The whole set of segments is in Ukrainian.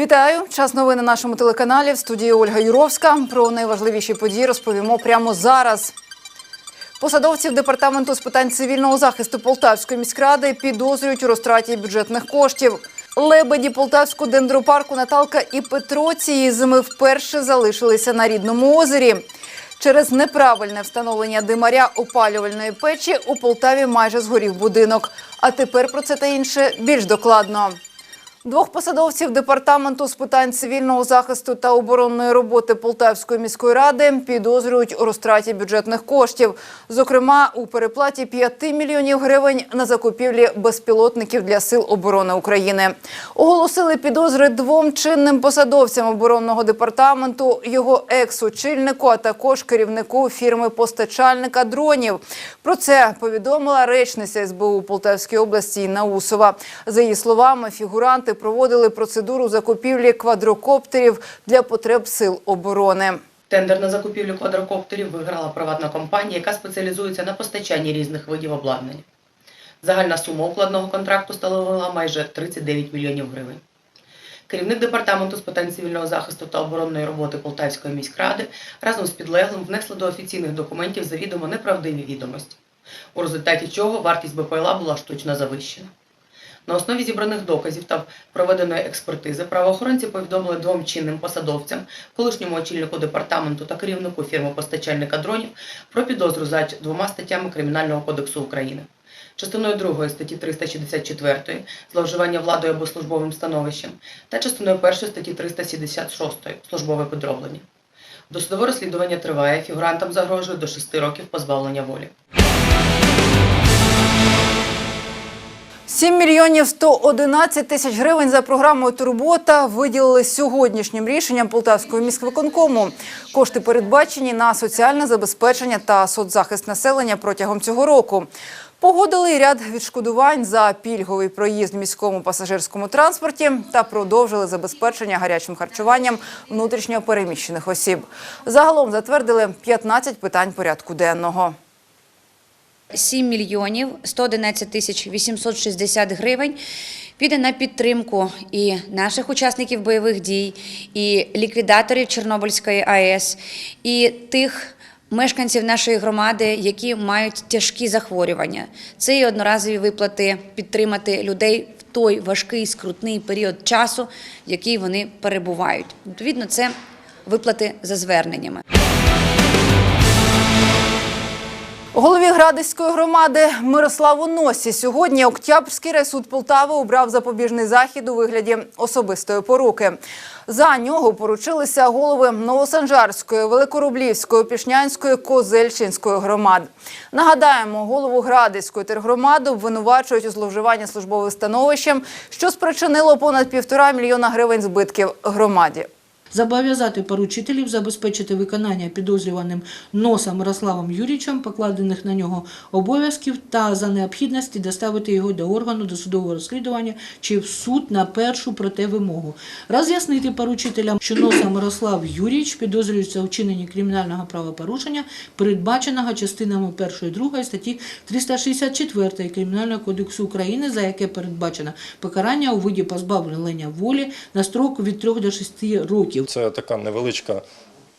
Вітаю! Час новин на нашому телеканалі в студії Ольга Юровська. Про найважливіші події розповімо прямо зараз. Посадовців департаменту з питань цивільного захисту Полтавської міськради підозрюють у розтраті бюджетних коштів. Лебеді Полтавського дендропарку Наталка і Петро цієї зими вперше залишилися на рідному озері. Через неправильне встановлення димаря опалювальної печі у Полтаві майже згорів будинок. А тепер про це та інше більш докладно. Двох посадовців департаменту з питань цивільного захисту та оборонної роботи Полтавської міської ради підозрюють у розтраті бюджетних коштів, зокрема у переплаті 5 мільйонів гривень на закупівлі безпілотників для сил оборони України. Оголосили підозри двом чинним посадовцям оборонного департаменту, його екс-очільнику, а також керівнику фірми постачальника дронів. Про це повідомила речниця СБУ Полтавської області Інна Усова. За її словами, фігуранти проводили процедуру закупівлі квадрокоптерів для потреб сил оборони. Тендер на закупівлю квадрокоптерів виграла приватна компанія, яка спеціалізується на постачанні різних видів обладнання. Загальна сума укладного контракту становила майже 39 мільйонів гривень. Керівник департаменту з питань цивільного захисту та оборонної роботи Полтавської міськради разом з підлеглим внесли до офіційних документів завідомо неправдиві відомості, у результаті чого вартість БПЛА була штучно завищена. На основі зібраних доказів та проведеної експертизи правоохоронці повідомили двом чинним посадовцям, колишньому очільнику департаменту та керівнику фірми постачальника дронів про підозру за двома статтями Кримінального кодексу України. Частиною 2 статті 364 зловживання владою або службовим становищем та частиною 1 статті 376 службове підроблення. Досудове розслідування триває, фігурантам загрожує до 6 років позбавлення волі. 7 мільйонів 111 тисяч гривень за програмою Турбота виділили сьогоднішнім рішенням Полтавського міськвиконкому. Кошти передбачені на соціальне забезпечення та соцзахист населення протягом цього року. Погодили ряд відшкодувань за пільговий проїзд в міському пасажирському транспорті та продовжили забезпечення гарячим харчуванням внутрішньо переміщених осіб. Загалом затвердили 15 питань порядку денного. 7 мільйонів 111 тисяч 860 гривень піде на підтримку і наших учасників бойових дій, і ліквідаторів Чорнобильської АЕС, і тих мешканців нашої громади, які мають тяжкі захворювання. Це і одноразові виплати підтримати людей в той важкий скрутний період часу, в який вони перебувають. Відповідно, це виплати за зверненнями. Голові Градиської громади Мирославу Носі сьогодні Октябрський райсуд Полтави обрав запобіжний захід у вигляді особистої поруки. За нього поручилися голови Новосанжарської, Великорублівської, Пішнянської, Козельчинської громад. Нагадаємо, голову Градиської тергромади обвинувачують у зловживанні службовим становищем, що спричинило понад півтора мільйона гривень збитків громаді. Зобов'язати поручителів забезпечити виконання підозрюваним носа Мирославом Юрійовичем покладених на нього обов'язків та за необхідності доставити його до органу досудового розслідування чи в суд на першу проте вимогу. Роз'яснити поручителям, що носа Мирослав Юрійович підозрюється у вчиненні кримінального правопорушення, передбаченого частинами 1 і 2 статті 364 Кримінального кодексу України, за яке передбачено покарання у виді позбавлення волі на строк від 3 до 6 років. Це така невеличка,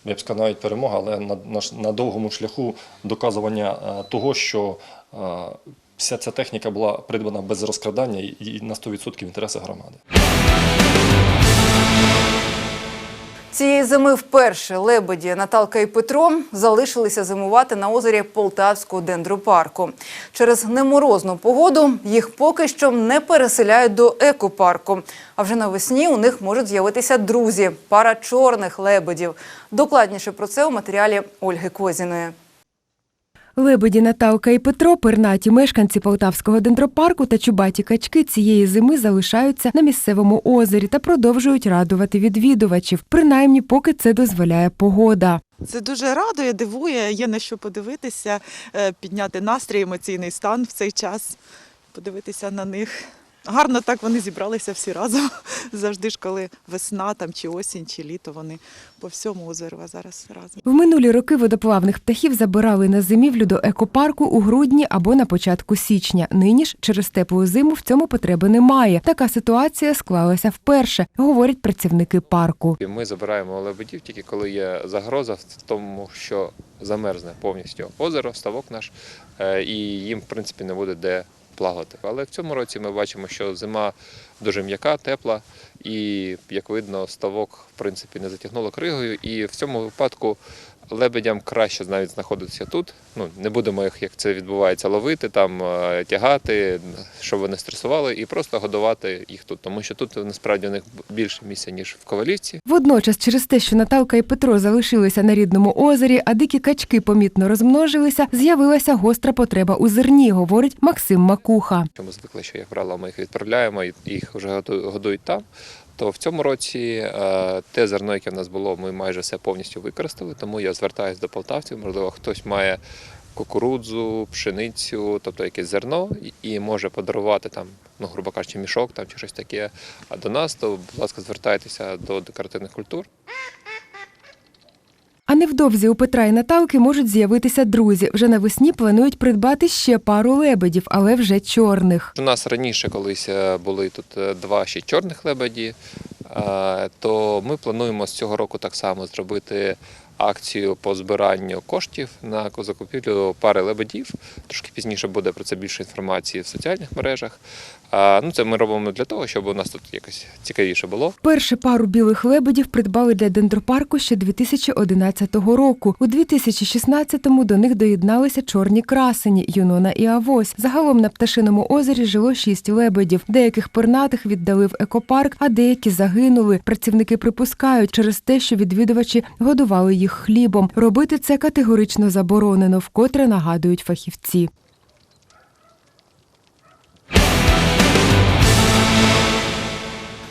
я б сказав, навіть перемога, але на, на, на довгому шляху доказування е, того, що е, вся ця техніка була придбана без розкрадання і на 100% інтереси громади. Цієї зими вперше лебеді Наталка і Петро залишилися зимувати на озері Полтавського дендропарку. Через неморозну погоду їх поки що не переселяють до екопарку. А вже навесні у них можуть з'явитися друзі пара чорних лебедів. Докладніше про це у матеріалі Ольги Козіної. Лебеді Наталка і Петро, пернаті мешканці Полтавського дендропарку та чубаті качки цієї зими залишаються на місцевому озері та продовжують радувати відвідувачів, принаймні поки це дозволяє погода. Це дуже радує, дивує, є на що подивитися, е, підняти настрій, емоційний стан в цей час, подивитися на них. Гарно так вони зібралися всі разом. Завжди ж, коли весна там, чи осінь, чи літо, вони по всьому озеру, а зараз разом. В минулі роки водоплавних птахів забирали на зимівлю до екопарку у грудні або на початку січня. Нині ж через теплу зиму в цьому потреби немає. Така ситуація склалася вперше, говорять працівники парку. Ми забираємо лебедів тільки коли є загроза в тому, що замерзне повністю озеро, ставок наш, е, і їм, в принципі, не буде де плавати. Але в цьому році ми бачимо, що зима дуже м'яка, тепла, і, як видно, ставок в принципі не затягнуло кригою. І в цьому випадку лебедям краще навіть знаходитися тут. Ну, не будемо їх, як це відбувається, ловити, там е, тягати, щоб вони стресували, і просто годувати їх тут, тому що тут насправді у них більше місця, ніж в Ковалівці. Водночас, через те, що Наталка і Петро залишилися на рідному озері, а дикі качки помітно розмножилися, з'явилася гостра потреба у зерні, говорить Максим Макуха. Ми звикли, що, як правило, ми їх відправляємо їх вже годують там. То в цьому році е, те зерно, яке в нас було, ми майже все повністю використали. Тому я звертаюся до полтавців. Можливо, хтось має кукурудзу, пшеницю, тобто якесь зерно, і- може подарувати там, ну, грубо кажучи, мішок там чи щось таке. А до нас, то, будь ласка, звертайтеся до декоративних культур. Невдовзі у Петра і Наталки можуть з'явитися друзі. Вже навесні планують придбати ще пару лебедів, але вже чорних. У нас раніше колись е, були тут е, два ще чорних лебеді, е, то ми плануємо з цього року так само зробити акцію по збиранню коштів на закупівлю пари лебедів. Трошки пізніше буде про це більше інформації в соціальних мережах. Ну, це ми робимо для того, щоб у нас тут якось цікавіше було. Першу пару білих лебедів придбали для дендропарку ще 2011 року. У 2016-му до них доєдналися чорні красені Юнона і Авось. Загалом на пташиному озері жило шість лебедів. Деяких пернатих віддали в екопарк, а деякі загинули. Працівники припускають через те, що відвідувачі годували їх хлібом. Робити це категорично заборонено, вкотре нагадують фахівці. –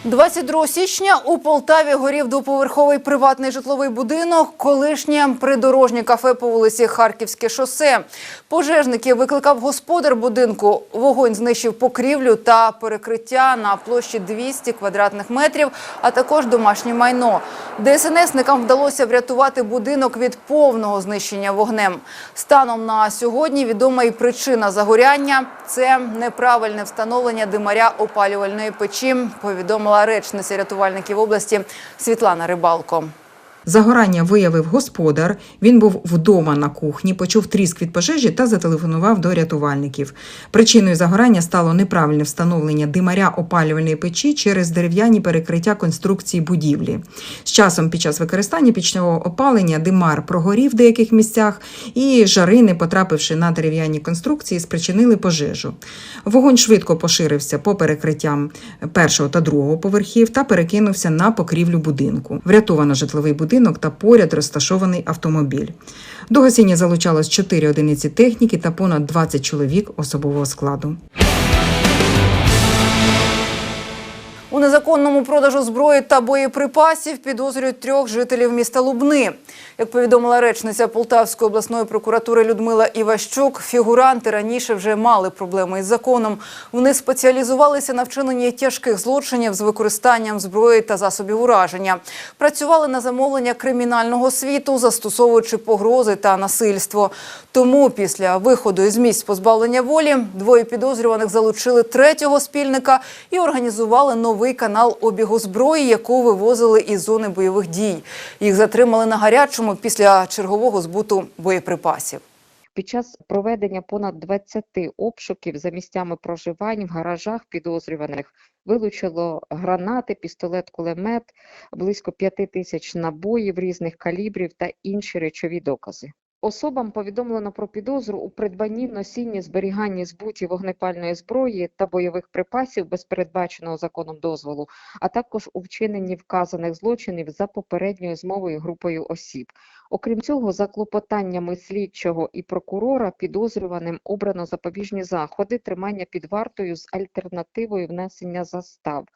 22 січня у Полтаві горів двоповерховий приватний житловий будинок, колишнє придорожнє кафе по вулиці Харківське шосе. Пожежників викликав господар будинку. Вогонь знищив покрівлю та перекриття на площі 200 квадратних метрів, а також домашнє майно. ДСНСникам вдалося врятувати будинок від повного знищення вогнем. Станом на сьогодні відома і причина загоряння – це неправильне встановлення димаря опалювальної печі, повідомила речниця рятувальників області Світлана Рибалко. Загорання виявив господар. Він був вдома на кухні, почув тріск від пожежі та зателефонував до рятувальників. Причиною загорання стало неправильне встановлення димаря опалювальної печі через дерев'яні перекриття конструкції будівлі. З часом під час використання пічного опалення димар прогорів в деяких місцях, і жари, не потрапивши на дерев'яні конструкції, спричинили пожежу. Вогонь швидко поширився по перекриттям першого та другого поверхів та перекинувся на покрівлю будинку. Врятовано житловий будинок та поряд розташований автомобіль. До гасіння залучалось 4 одиниці техніки та понад 20 чоловік особового складу. У незаконному продажу зброї та боєприпасів підозрюють трьох жителів міста Лубни. Як повідомила речниця Полтавської обласної прокуратури Людмила Іващук, фігуранти раніше вже мали проблеми із законом. Вони спеціалізувалися на вчиненні тяжких злочинів з використанням зброї та засобів ураження. Працювали на замовлення кримінального світу, застосовуючи погрози та насильство. Тому після виходу із місць позбавлення волі двоє підозрюваних залучили третього спільника і організували новий канал обігу зброї, яку вивозили із зони бойових дій. Їх затримали на гарячому після чергового збуту боєприпасів. Під час проведення понад 20 обшуків за місцями проживань в гаражах підозрюваних вилучило гранати, пістолет-кулемет, близько 5 тисяч набоїв різних калібрів та інші речові докази. Особам повідомлено про підозру у придбанні, носінні, зберіганні, збуті вогнепальної зброї та бойових припасів без передбаченого законом дозволу, а також у вчиненні вказаних злочинів за попередньою змовою групою осіб. Окрім цього, за клопотаннями слідчого і прокурора підозрюваним обрано запобіжні заходи тримання під вартою з альтернативою внесення застав.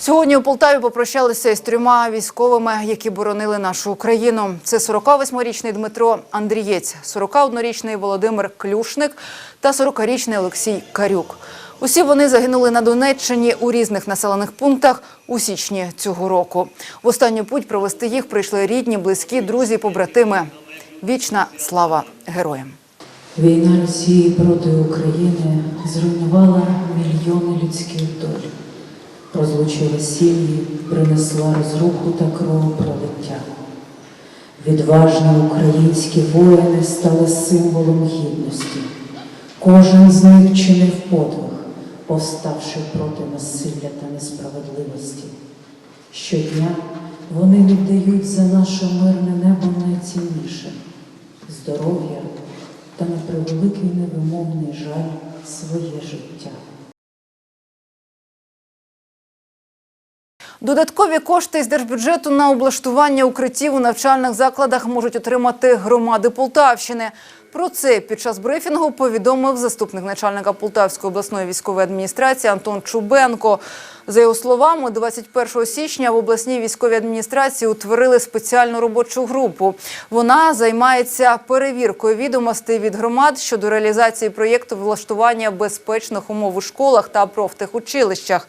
Сьогодні у Полтаві попрощалися із трьома військовими, які боронили нашу Україну. Це 48-річний Дмитро Андрієць, 41-річний Володимир Клюшник та 40-річний Олексій Карюк. Усі вони загинули на Донеччині у різних населених пунктах у січні цього року. В останню путь провести їх прийшли рідні, близькі, друзі, побратими. Вічна слава героям! Війна Росії проти України зруйнувала мільйони людських доль, розлучила сім'ї, принесла розруху та кровопролиття. Відважні українські воїни стали символом гідності. Кожен з них чинив подвиг, повставши проти насилля та несправедливості. Щодня вони віддають за наше мирне небо найцінніше здоров'я та на превеликий невимовний жаль своє життя. Додаткові кошти з держбюджету на облаштування укриттів у навчальних закладах можуть отримати громади Полтавщини. Про це під час брифінгу повідомив заступник начальника Полтавської обласної військової адміністрації Антон Чубенко. За його словами, 21 січня в обласній військовій адміністрації утворили спеціальну робочу групу. Вона займається перевіркою відомостей від громад щодо реалізації проєкту влаштування безпечних умов у школах та профтехучилищах.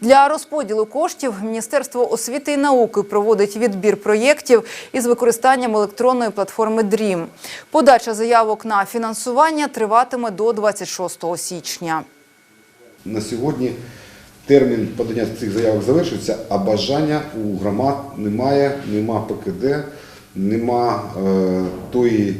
Для розподілу коштів Міністерство освіти і науки проводить відбір проєктів із використанням електронної платформи DREAM. Подача заявок на фінансування триватиме до 26 січня. На сьогодні термін подання цих заявок завершується, а бажання у громад немає, нема ПКД, нема е, тої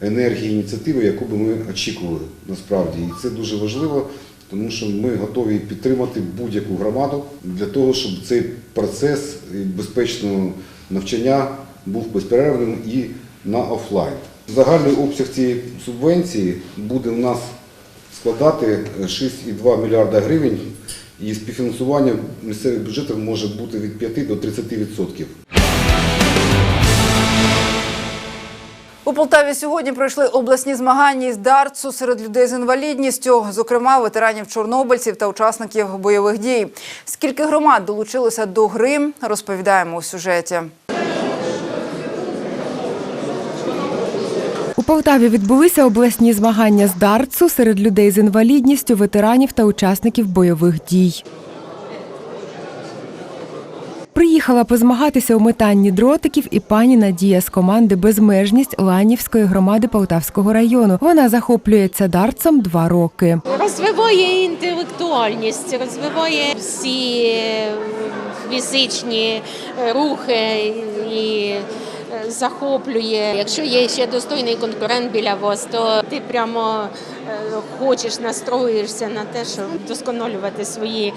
енергії ініціативи, яку би ми очікували насправді. І це дуже важливо, тому що ми готові підтримати будь-яку громаду для того, щоб цей процес безпечного навчання був безперервним і на офлайн. Загальний обсяг цієї субвенції буде в нас складати 6,2 мільярда гривень, і співфінансування місцевих бюджетів може бути від 5 до 30 відсотків. У Полтаві сьогодні пройшли обласні змагання із дартсу серед людей з інвалідністю, зокрема ветеранів чорнобильців та учасників бойових дій. Скільки громад долучилося до гри, розповідаємо у сюжеті. У Полтаві відбулися обласні змагання з дартсу серед людей з інвалідністю, ветеранів та учасників бойових дій. Приїхала позмагатися у метанні дротиків і пані Надія з команди Безмежність Ланівської громади Полтавського району. Вона захоплюється дартсом два роки. Розвиває інтелектуальність, розвиває всі е, фізичні рухи і захоплює. Якщо є ще достойний конкурент біля вас, то ти прямо е, хочеш, настроїшся на те, щоб вдосконалювати свої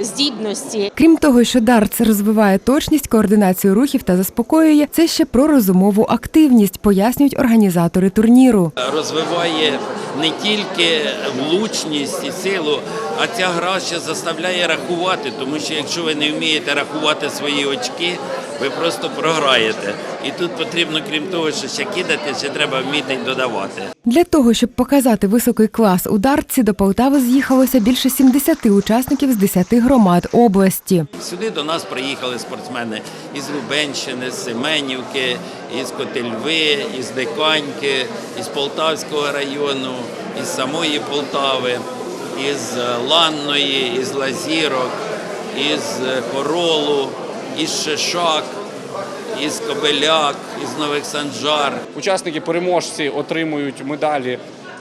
здібності. Крім того, що дартс розвиває точність, координацію рухів та заспокоює, це ще про розумову активність, пояснюють організатори турніру. розвиває не тільки влучність і силу, а ця гра ще заставляє рахувати, тому що якщо ви не вмієте рахувати свої очки, ви просто програєте. І тут потрібно, крім того, що ще кидати, ще треба вміти й додавати. Для того, щоб показати високий клас у дартсі, до Полтави з'їхалося більше 70 учасників з 10 громад області. Сюди до нас приїхали спортсмени із Лубенщини, з Семенівки, із Котельви, із Диканьки, із Полтавського району, із самої Полтави, із Ланної, із Лазірок, із Хоролу, із Шишак, із Кобеляк, із Нових Санжар. Учасники переможці отримують медалі,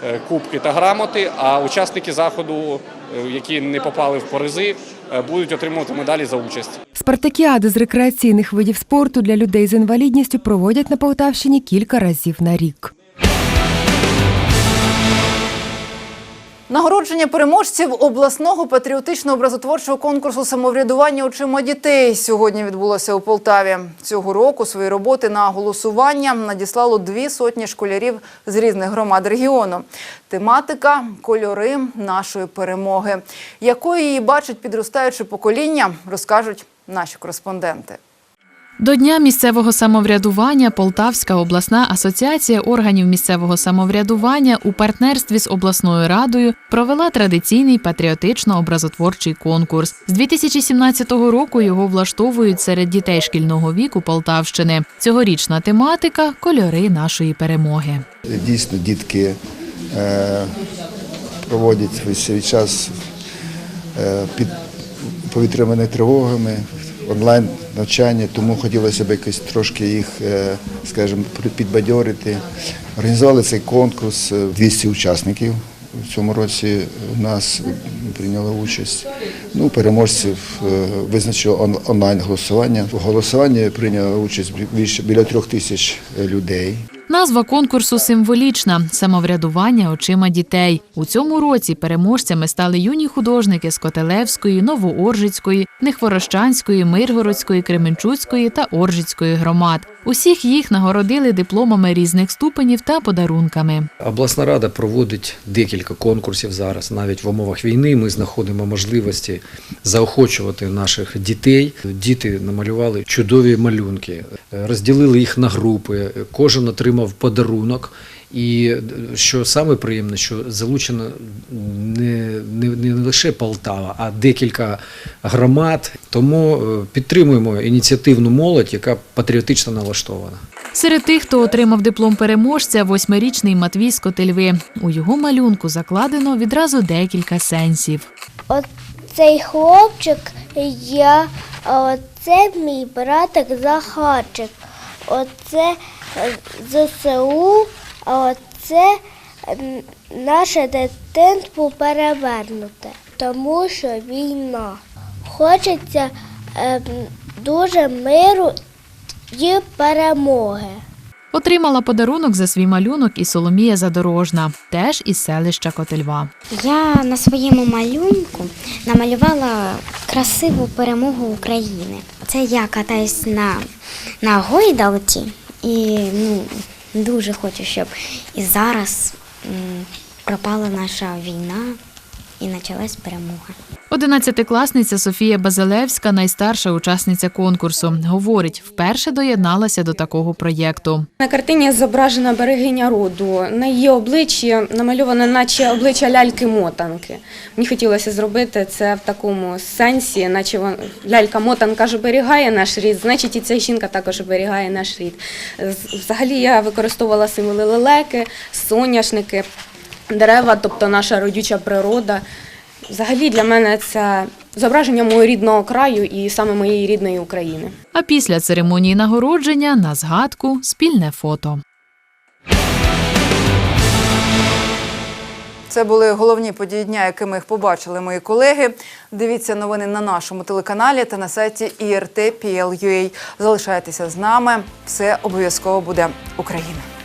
е, кубки та грамоти, а учасники заходу, е, які не попали в призи, е, будуть отримувати медалі за участь. Спартакіади з рекреаційних видів спорту для людей з інвалідністю проводять на Полтавщині кілька разів на рік. Нагородження переможців обласного патріотичного образотворчого конкурсу самоврядування очима дітей сьогодні відбулося у Полтаві. Цього року свої роботи на голосування надіслало дві сотні школярів з різних громад регіону. Тематика кольори нашої перемоги. Якою її бачить підростаюче покоління, розкажуть наші кореспонденти. До Дня місцевого самоврядування Полтавська обласна асоціація органів місцевого самоврядування у партнерстві з обласною радою провела традиційний патріотично-образотворчий конкурс. З 2017 року його влаштовують серед дітей шкільного віку Полтавщини. Цьогорічна тематика кольори нашої перемоги. Дійсно, дітки е, проводять цей час е, під повітряними тривогами, онлайн навчання, тому хотілося б якось трошки їх, е, скажімо, підбадьорити. Організували цей конкурс, е, 200 учасників в цьому році у нас прийняли участь. Ну, переможців е, визначило онлайн голосування. В голосуванні прийняло участь більше біля трьох тисяч е, людей. Назва конкурсу символічна самоврядування очима дітей. У цьому році переможцями стали юні художники з Котелевської, Новооржицької, Нехворощанської, Миргородської, Кременчуцької та Оржицької громад. Усіх їх нагородили дипломами різних ступенів та подарунками. Обласна рада проводить декілька конкурсів зараз. Навіть в умовах війни ми знаходимо можливості заохочувати наших дітей. Діти намалювали чудові малюнки, розділили їх на групи. Кожен отримав подарунок. І що саме приємне, що залучена не, не, не лише Полтава, а декілька громад. Тому е, підтримуємо ініціативну молодь, яка патріотично налаштована. Серед тих, хто отримав диплом переможця, восьмирічний Матвій з Котельви. У його малюнку закладено відразу декілька сенсів. Оцей хлопчик я, а оце мій братик Захарчик. Оце е, ЗСУ, оце наше дитинство перевернуте, тому що війна. Хочеться ем, дуже миру і перемоги. Отримала подарунок за свій малюнок і Соломія Задорожна, теж із селища Котельва. Я на своєму малюнку намалювала красиву перемогу України. Це я катаюсь на, на гойдалці і ну, дуже хочу, щоб і зараз пропала наша війна і почалась перемога. Одинадцятикласниця Софія Базилевська, найстарша учасниця конкурсу, говорить, вперше доєдналася до такого проєкту. На картині зображена берегиня роду. На її обличчі намальовано, наче обличчя ляльки-мотанки. Мені хотілося зробити це в такому сенсі, наче лялька-мотанка ж оберігає наш рід, значить і ця жінка також оберігає наш рід. Взагалі я використовувала символи лелеки, соняшники, дерева, тобто наша родюча природа. Взагалі для мене це зображення мого рідного краю і саме моєї рідної України. А після церемонії нагородження на згадку спільне фото. Це були головні події дня, якими їх побачили мої колеги. Дивіться новини на нашому телеканалі та на сайті IRT.PL.UA. Залишайтеся з нами. Все обов'язково буде Україна.